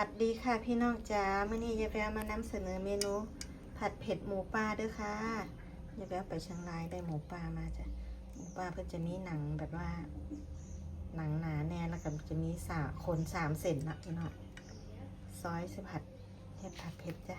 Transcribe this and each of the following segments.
วัสดีค่ะพี่น้องจ๋าเมื่อนี้ยายแววมานำเสนอเมนู ผัดเผ็ดหมูปลาด้วยค่ะยายแววไปเชียงรายได้หมูปลามาจ้ะหมูปลาเพื่อจะมีหนังแบบว่า หนังหนาแน่นแล้วก็จะมีสาคนสามเซนนะพี่น้องซอยสผัดเห็ดผัดเผ็ดจ้ะ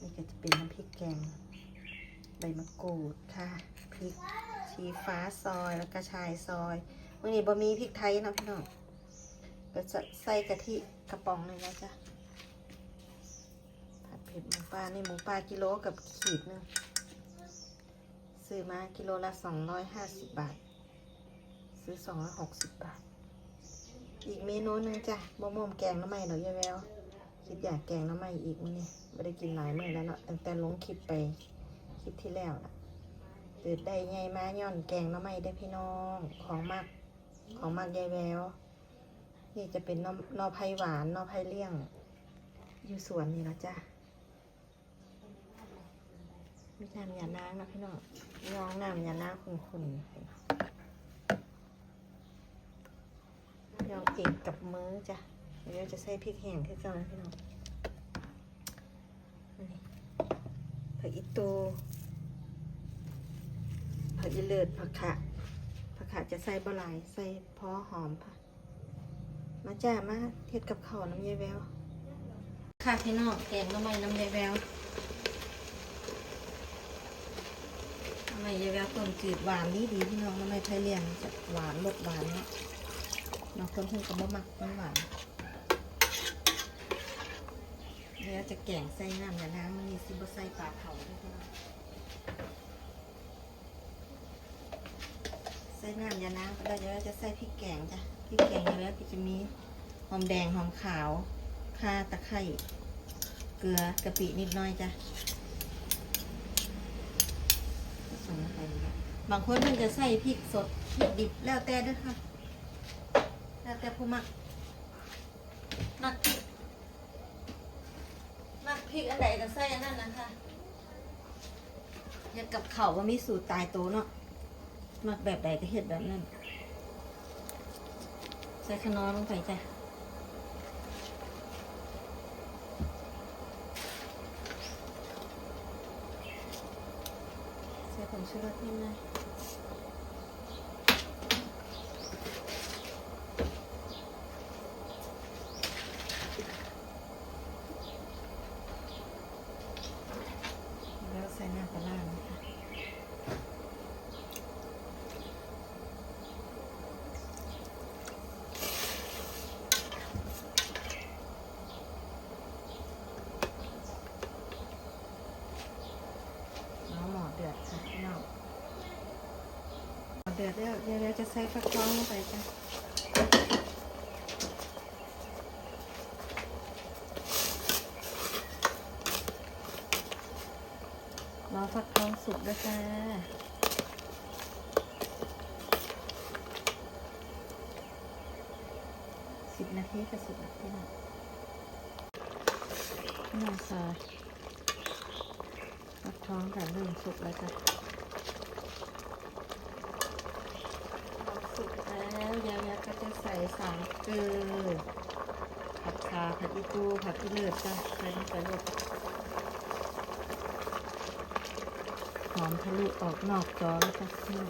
นี่ก็จะเป็นน้ำพริกแกงใบมะกรูดค่ะพริกชี้ฟ้าซอยแล้วก็ชายซอยเมื่อนี้บะมีพริกไทยนะพี่น้อง ก็จะใส่กะทิกระป๋องเลยนะจ๊ะผัดเผ็ดหมูปลาในหมูปลากิโลกับขีดหนึงซื้อมากิโลละสองร้อยห้าสิบบาท ซื้อสองร้อยหกสิบบาท อีกเมนูหนึงจ้ะบะม่วงแกงน้ำไหม้เหรอยายแววคิดอยากแกงน้ำไหม้อีกมื้อนี้ไม่ได้กินหลายมื้อแล้วเนาะตั้งแต่ลงคลิปไปคลิปที่แล้วละตื่นได้ไงมาย่อนแกงน้ำไหม้ได้พี่น้องของมากของมากยายแวว นี่จะเป็นนอนอไผ่หวานนอไผ่เลี่ยง อยู่สวนนี่ละจ้ะมีน้ำยานางนะพี่น้องยองน้ำยานางคุณๆยองเอกกับมือจ้ะเดี๋ยวจะใส่พริกแห้งที่เจ้านพี่น้องนี่ผักอีตูผักอีเลิศผักขะผักขะจะใส่บะหลายใส่พอหอมค่ะ มาจ้ามาเฮ็ดกับข้าวน้ำยายแวว ค่ะพี่น้องแกงน้ำมันน้ำยายแววน้ำมันยายแววต้นจืดหวานดีดีพี่น้องน้ำมันไทยเลียงจะหวานรสหวานเนาะบางคนเพิ่งก็บ่มักมันหวานเดี๋ยวจะแกงใส่น้ำอย่าน้ำมันนี่ซิบ่ใส่ปลาเผาด้วยพี่น้องใส่น้ำยาน้ำแล้เดี๋ยวจะใส่พริกแกงจ้ะ พริกแกงยายแววก็จะมีหอมแดงหอมขาวข่าตะไคร้เกลือกะปินิดหน้อยจ้ะผสมไปบางคนเพิ่นจะใส่พริกสดพริกดิบแล้วแต่ด้วยค่ะ แล้วแต่ผู้มักมักพริกมักพริกอันใดก็ใส่อันนั้นนะคะเฮ็ดกับเข่าว่ามีสูตรตายโตเนาะมักแบบใดก็เฮ็ดแบบนั้น ใส่ขนอลงไปจ้ะใส่ผงชูรสนิดหน่อยแล้วใส่หน้าปลาร้านะคะน้ำหมอเดือดค่ะพี่น้องหมอเดือดแล้วเดี๋ยวเราจะใส่ฟักทองลงไปจ้ะรอฟักทองสุกด้วยจ้าสิบนาทีก็สุกแล้วพี่น้องพี่น้องค่ะฟักทองกับเริ่มสุกแล้วจ้ะ สุกแล้วยายาก็จะ ใส่สามเกลือผัดชาผัดอีตูผัดอีเลือดจ้ะใส่ลงไปลูกหอมทะลุออกนอกจอแล้วจ้ะนี่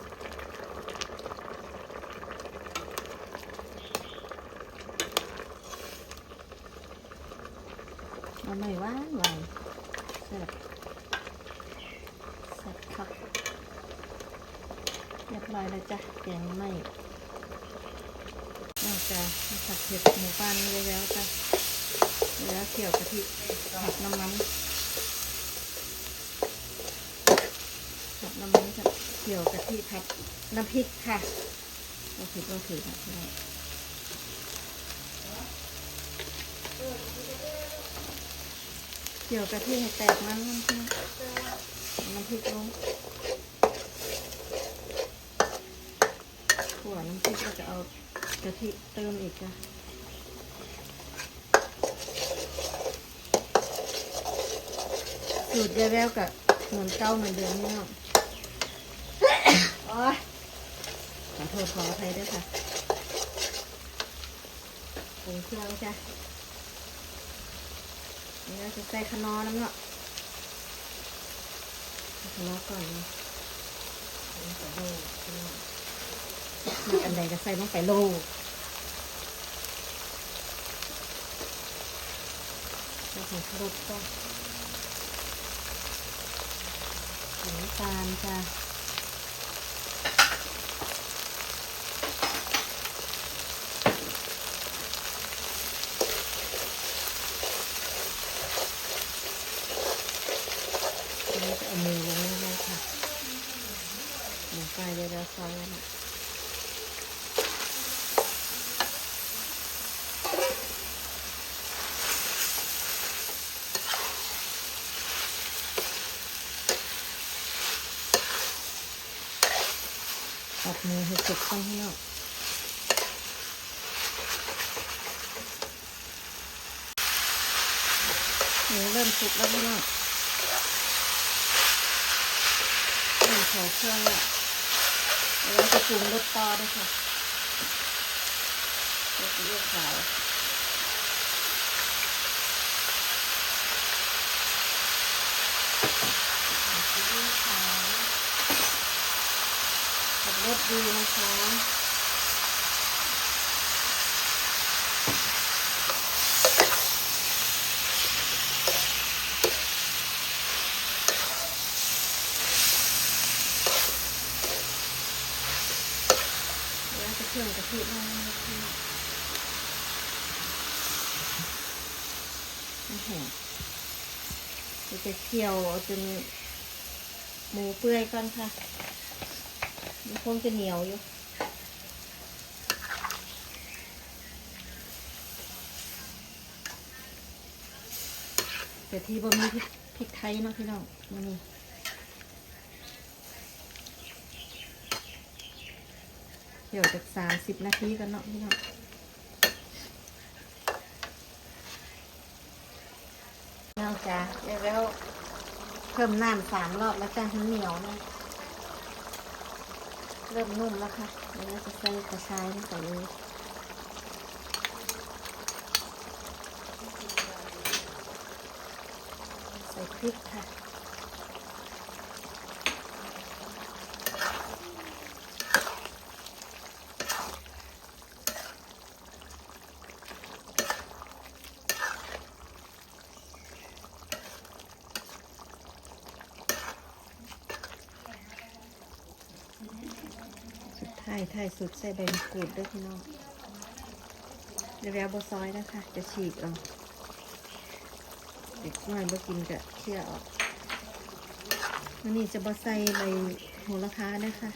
มันไม่หวานหวานแซ่บแซ่บครับเรียบร้อยแล้วจ้ะแกงไม่ จากผัดเผ็ดหมูปลานี่ได้แล้วจ้ะแล้วเคี่ยวกะทิผัดน้ำมันผัดน้ำมันจะเคี่ยวกะทิผัดน้ำพริกค่ะเราผิดเราถือนะพี่น้เคี่ยวกะทิให้แตกมันน้ำพริกน้ำพริกลงขั่วน้ำพริกก็จะเอา กะทิเติมอีกจ้ะสูตรยายแววกับเหมือนเก้าเหมือนเดิมนี่เนาะโอ๊ยขอโทษขออภัยด้วยค่ะปรุงเครื่องจ้ะนี่เราจะใส่ขนอน้ำเนาะขนอก่อนเลยมันจะโลกพี่น้อง มักอันใดก็ใส่ลงไปโลใส่ผงชูรสก็ใส่น้ำตาลจ้ะทีนี้จะเอามือลงง่ายๆค่ะหมูปลาเดี๋ยวเราซอยแล้วนะ ตัด มือให้สุกข้างนอกหมูเริ่มสุกแล้วพี่น้องเริ่มขอเครื่องแล้วแล้วจะปรุงรสต่อด้วยค่ะรสเลือดขาวซีอิ๊วขาวขับ รสดีนะคะแล้วจะเครื่องกะทิลงนะคะไม่แห้งเดี๋ยวจะเคี่ยวจนหมูเปื่อยก่อนค่ะ มันคงจะเหนียวอยู่แต่ที่บ่มีพริกพริกไทยเนาะพี่น้องมันนี่เดี๋ยวจากสามสิบนาทีกันเนาะพี่น้องน้องจ้าเดี๋ยวแล้วเพิ่มน้ำสามรอบแล้วจ้าให้เหนียวนะ เริ่มนุ่มแล้วค่ะเดี๋ยวเราจะใส่กระชายลงไปเลยใส่พริกค่ะ สุดท้ายท้ายสุดใส่ใบมะกรูดด้วยพี่น้องเดี๋ยวแล้วบซอยนะคะ จะฉีกเอาเด็กน้อยบ่กินกะเชี่ยออกวันนี้จะบใส่ใบโหระพานะคะ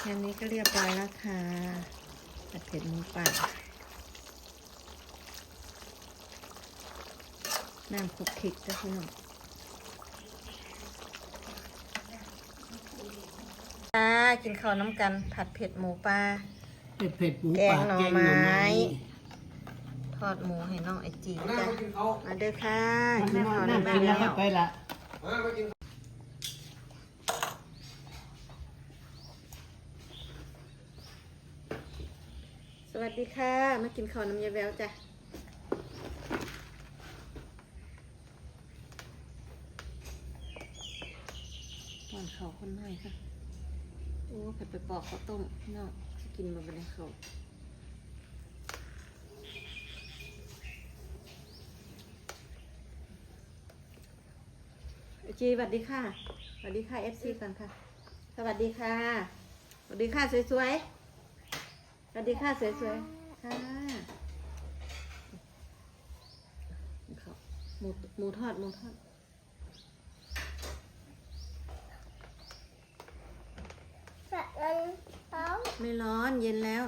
แค่นี้ก็เรียบร้อยแล้วค่ะผัดเผ็ดหมูป่า น้ำคลุกคลิกจ้ะพี่น้องจ้ากินข้าวน้ำกัน ผัดเผ็ดหมูปลา เผ็ดเผ็ดหมูแกงป่าหน่อแกงหน่อไม้ ไม้ทอดหมูให้น้องไอจีเอาหน้าจ้ะมากินเขามาเด้อค่ะมันกินข้าวน่าน้ำกินแล้วแล้ค่อยวไปละเอาหน้ามากินสวัสดีค่ะ มากินข้าวน้ำยาแววจ้ะก่อนเขา คนหน่อยค่ะ โอ้ผัดไปปอกข้าวต้มพี่น้องสิกินมาเป็นเขาวจีสวัสดีค่ะ สวัสดีค่ะเอฟซีกันค่ะ สวัสดีค่ะ สวัสดีค่ะสวยๆ สวัสดีค่ะสวยๆ ค่ะหมูหมูทอดหมูทอด ไม่ร้อนเย็นแล้ว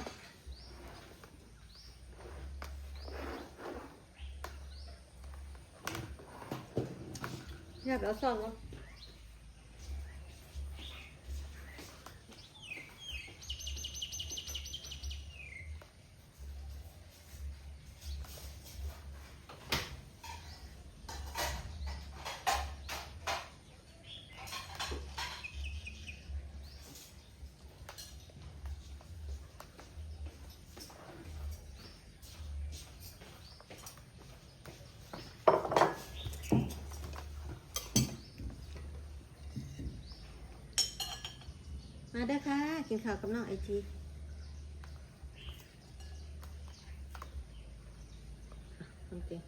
อยากเอาซองว มาเด้อค่ะ กินข้าวกับน้องไอจีจริง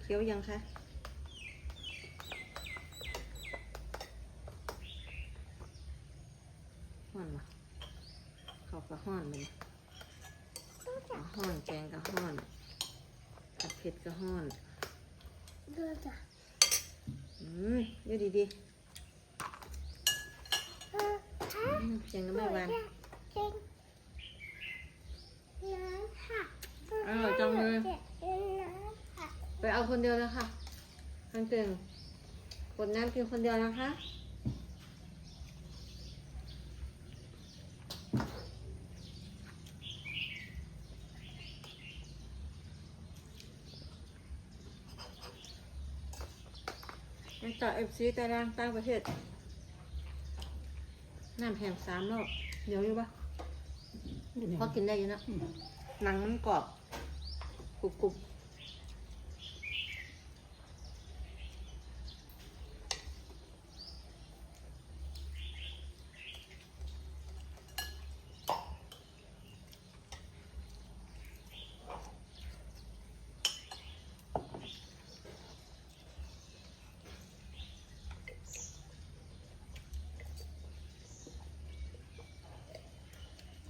เคี้ยวยังคะห้อนปะข้าวก็ห้อนเลยห้อนแกงก็ห้อนผัดเผ็ดก็ห้อนดูจ้ะอืมอยู่ดีเออฮะ ๆอืม เสียงน้ำไม่หวานเก่งน้ำค่ะอร่อยจังเลยน้ำค่ะไปเอาคนเดียวแล้วค่ะทังเก่งกดน้ำกินคนเดียวนะคะยังต่อเอฟซีตารางต่างประเทศ น้ำแห้งสามรอบเดี๋ยวอยู่ปะพอกินได้อยู่นะหนังมันกรอบกรุบกรุบ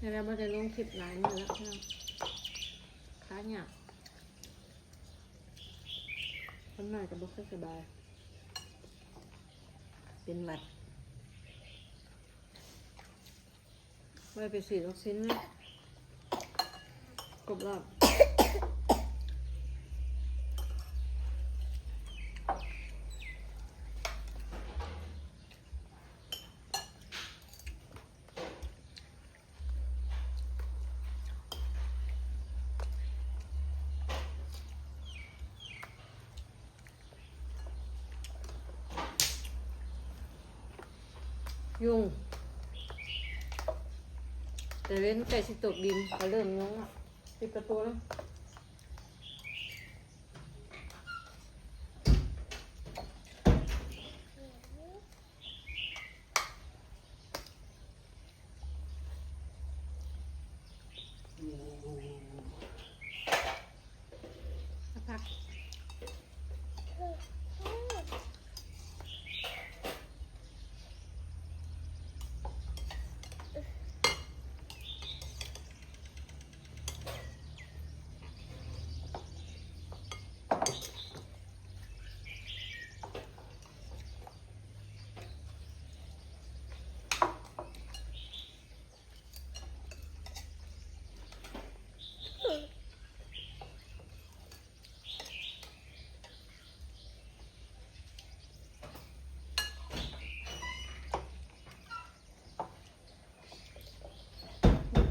เดี๋ยวเรามาจะลงคลิปหลายมือแล้วเพื่อนค้าเนี่ยคนหน่อยจะบ่ค่อยสบาย เป็นหวัดไว้ไปฉีดวัคซีนนะกบรอบ ยุง แต่เว้นไก่สิตกดินก็เริ่มยุงอะปิดประตูแล้วสักพัก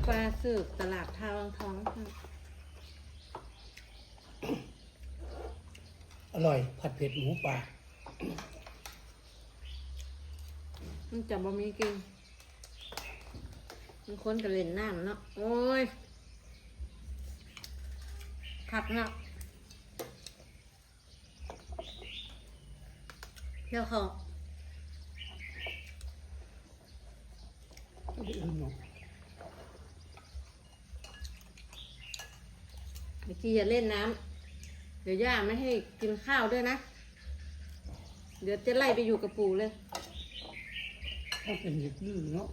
ปลาสืบตลาดทาวางทองค่ะอร่อย ผัดเผ็ดหมูป่ามันจะบ่มีกินมันคนกับเล่นน้ำเนาะโอ้ยขักเนาะเดี๋ยวเขาก็ไปอื่นเนาะ เมื่อกี้อย่าเล่นน้ำเดี๋ยวย่าไม่ให้กินข้าวด้วยนะ เดี๋ยวจะไล่ไปอยู่กับปู่เลยถ้าเป็นเด็กดื้อเนาะ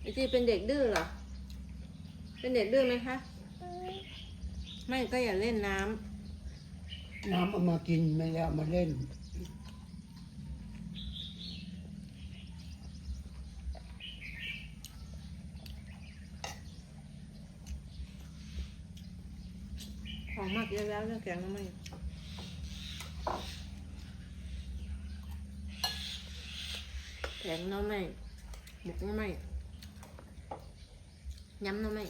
ไอจีเป็นเด็กดื้อเหรอ เป็นเด็กดื้อไหมคะ ไม่ก็อย่าเล่นน้ำ น้ำเอามากินไม่ได้เอามาเล่น ของมากเยอะแล้วเรื่องแกงน้ำมันแกงน้ำมันหมกน้ำมันยำน้ำมัน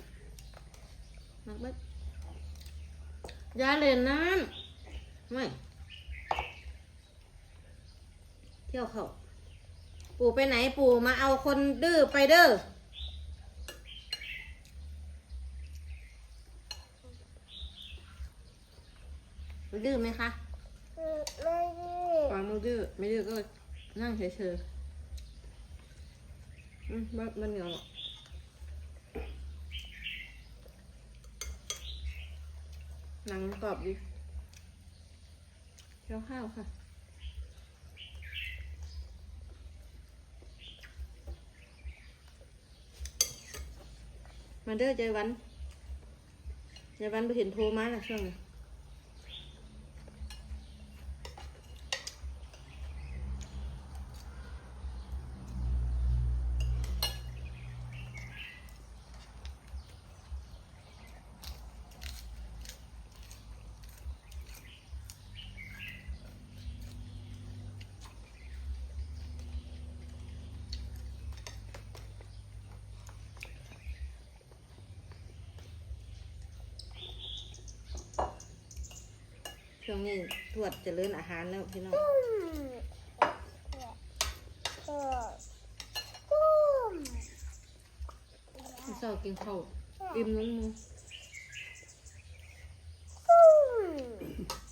มากเบิดยาเล่นน้ำไม่เที่ยวเขาปู่ไปไหนปู่มาเอาคนดื้อไปเด้อ ดื้อไหมคะไม่ดีฟังไม่ดื้อไม่ดื้อก็นั่งเฉยๆอืมมันมันเหนียวหรอกหนังกรอบดิเคี้ยวข้าวค่ะมาเด้อใจวันใจวันไปเห็นโทรมาแล้วช่วงนี้ นี่ตรวจเจริญอาหารแล้วพี่น้องปุ้มเออปุ้มพี่สาวกินข้าวอิ่มน้ำมู ปุ้ม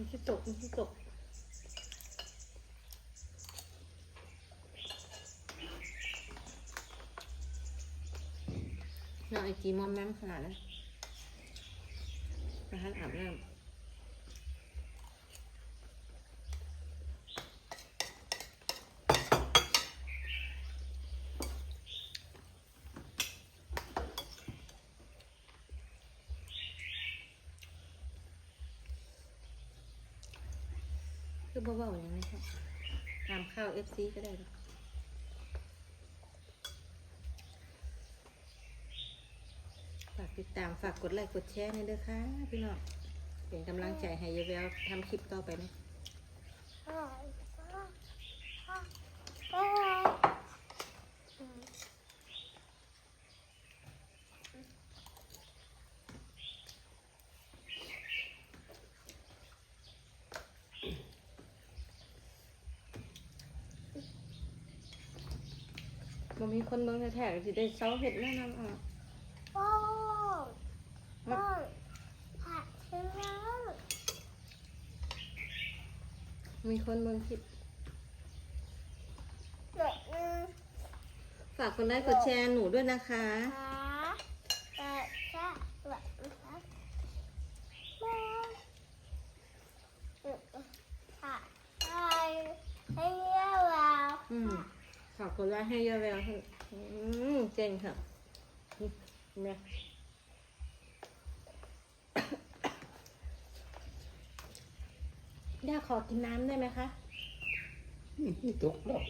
มันที่ตกมันที่ตก้องไอจีมอมแมมขนาดนั้นอาหารอาบน้ำคือเบาๆอย่างนี้ครับตามข้าว FC ก็ได้ ติดตามฝากกดไลค์กดแชร์ในอยด้อค่ะพี่น้องเป็นกำลังใจให้ยายแววทำคลิปต่อไปนะอร่อยอร่อยอืมบ่มีคนเมืองแท้ๆก็สิได้เซาเห็ดแนะนำอะ ผัดเนื้อมีคนเมืองคลิปเด็กนึงฝากกดไลค์กดแชร์หนูด้วยนะคะ ขาเด็กจะแบบนะคะแม่ค่ะใช่ให้เรียกเราอืมฝากกดไลค์ให้ยายแววค่ะอืมเก่งค่ะนี่แม่ ย่าขอกินน้ำได้ไหมคะนี่ตกแล้ว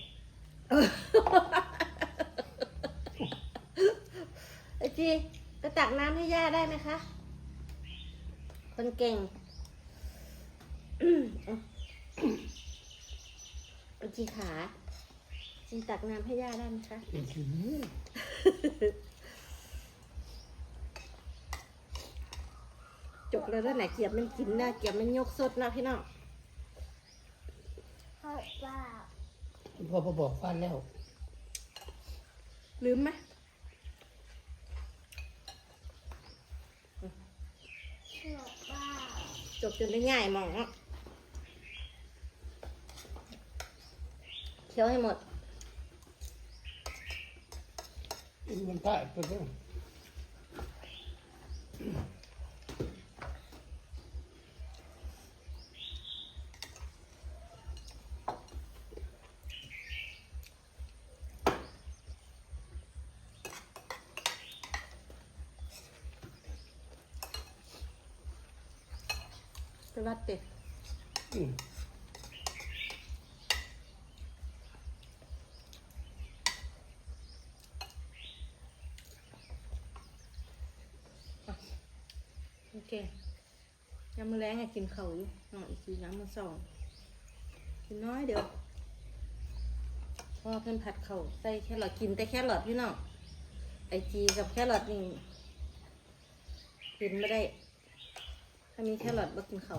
ไอจีกระตักน้ำให้ย่าได้ไหมคะ คนเก่งไอจีขาจีตักน้ำให้ย่าได้ไหมคะอื้อหือจกแล้วด้วยไหนะเกียบมันกินนะเกียบมันยกสดนะพี่น้อง ให้ว่าพ่อพ่อบอกฟันแล้ว ลืมไหมหนูว่าจกจนได้ง่ายมองอะเคี้ยวให้หมดมันพ่ายไปแล้ว ไปวัดเด็กอืมโอเคยำมือแรงให้กินเขาอยู่น้องอีกทีน้ำมือสองกินน้อยเดี๋ยวพ่อเพิ่นผัดเขาใส่แครอทกินแต่แครอทพี่น้องไอจีกับแครอทนี่กินไม่ได้ ถ้ามีแครอทบ่กินเขา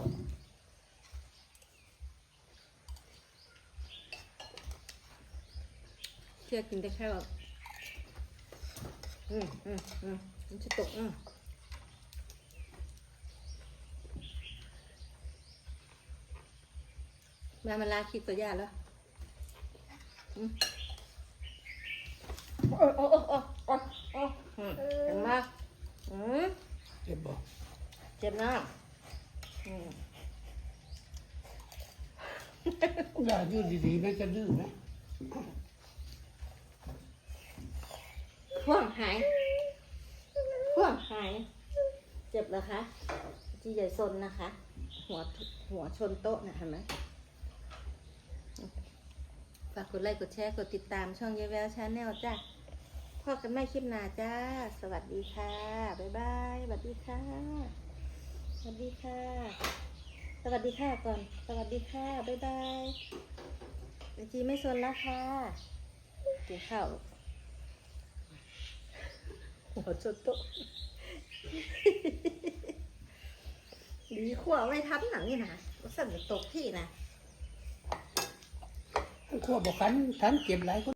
เชื่อกินแต่แครอทอืมอืมอืมมันจะตกอืมมามาลาคิดตัวยาแล้วอืมโอ้โอ้โอ้โอ้โอ้โอ้อืมเห็นไหมอืมเจ็บบอกเจ็บนะอืม อย่าอยู่ดีๆไม่จะดื้อไหมพ่วงหายพ่วงหาย เจ็บเหรอคะจีใหญ่ซนนะคะ หัวหัวชนโต๊ะนะเห็นไหมฝากกดไลค์กดแชร์กดติดตามช่องเยแววชาแนลจ้าพ่อกันไม่คลิปหน้าจ้า สวัสดีค่ะ บ๊ายบาย สวัสดีค่ะ สวัสดีค่ะ สวัสดีค่ะก่อน สวัสดีค่ะ บ๊ายบายไอจีไม่ซนแล้วค่ะกินข้าวหัวจนโต๊ะดีขวาไม่ทันหนังนี่นะว่าสั่นตกที่นะขั้วบอกขันทันเก็บหลายคน